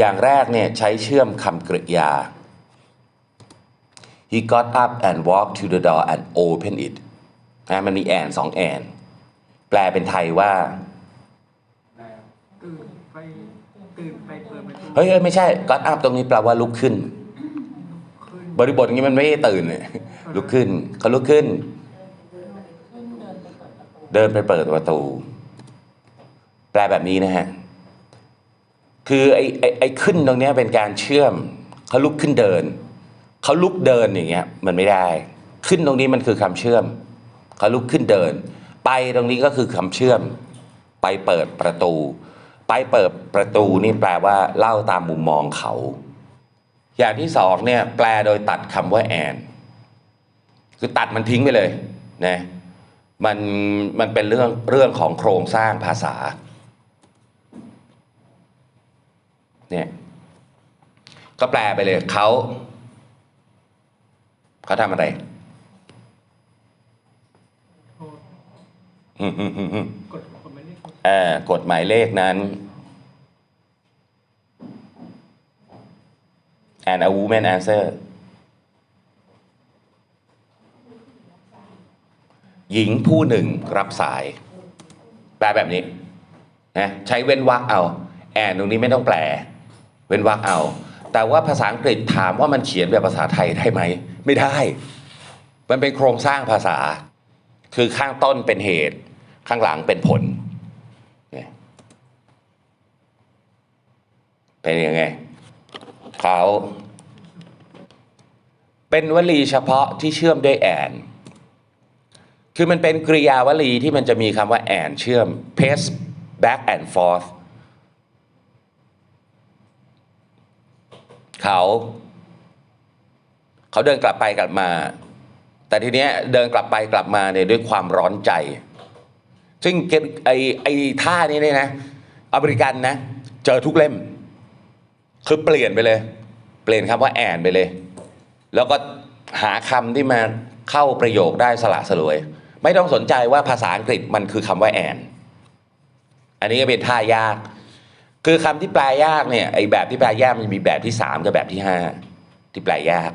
อย่างแรกเนี่ยใช้เชื่อมคำกริยา he got up and walked to the door and opened it นะมันมีแอนสองแอน แปลเป็นไทยว่าตื่นไปตื่นไปเปิดประตูเฮ้ยเฮ้ยไม่ใช่ got up ตรงนี้แปลว่าลุกขึ้นขึ้น บริบทอย่างนี้มันไม่ได้ตื่นเลยลุกขึ้นเขาลุกขึ้น เดินไปเปิดประตู แปลแบบนี้นะฮะ คือไอ้ไอ้ไอ้ขึ้นตรงเนี้ยเป็นการเชื่อมเขาลุกขึ้นเดินเขาลุกเดินอย่างเงี้ยมันไม่ได้ ขึ้นตรงนี้มันคือคำเชื่อมเขาลุกขึ้นเดิน ไปตรงนี้ก็คือคำเชื่อม ไปเปิดประตู ไปเปิดประตูนี่แปลว่าเล่าตามมุมมองเขา อย่างที่สองเนี่ยแปลโดยตัดคำว่าแอนคือตัดมันทิ้งไปเลยนะมันมันเป็นเรื่องเรื่องของโครงสร้างภาษา เนี่ย ก็แปลไปเลยเขาเขาทำอะไรโทรอืมอืมอืมอืมกดกดไม่ได้กดเอ่อกฎหมายเลขนั้น and a woman answer หญิงผู้หนึ่งรับสาย แปลแบบนี้นะใช้เว้นวรรคเอา แอนตรงนี้ไม่ต้องแปล เว้นวรรคเอา แต่ว่าภาษาอังกฤษถามว่ามันเขียนแบบภาษาไทยได้ไหม ไม่ได้ มันเป็นโครงสร้างภาษา คือข้างต้นเป็นเหตุ ข้างหลังเป็นผล เป็นยังไงเขาเป็นวลีเฉพาะที่เชื่อมด้วยแอนคือมันเป็นกริยาวลีที่มันจะมีคำว่าแอนเชื่อม pace back and forth เขา เขาเดินกลับไปกลับมา แต่ทีเนี้ยเดินกลับไปกลับมาเนี่ยด้วยความร้อนใจ ซึ่งไอ้ไอ้ท่านี้เนี่ยนะอเมริกันนะ เจอทุกเล่ม คือเปลี่ยนไปเลย เปลี่ยนคำว่าแอนไปเลย แล้วก็หาคำที่มาเข้าประโยคได้สละสลวย ไม่ต้องสนใจว่าภาษาอังกฤษมันคือคำว่าแอน อันนี้ก็เป็นท่ายาก คือคำที่แปลยากเนี่ยไอ้แบบที่แปลยากมันมีแบบที่สามกับแบบที่ห้าที่แปลยาก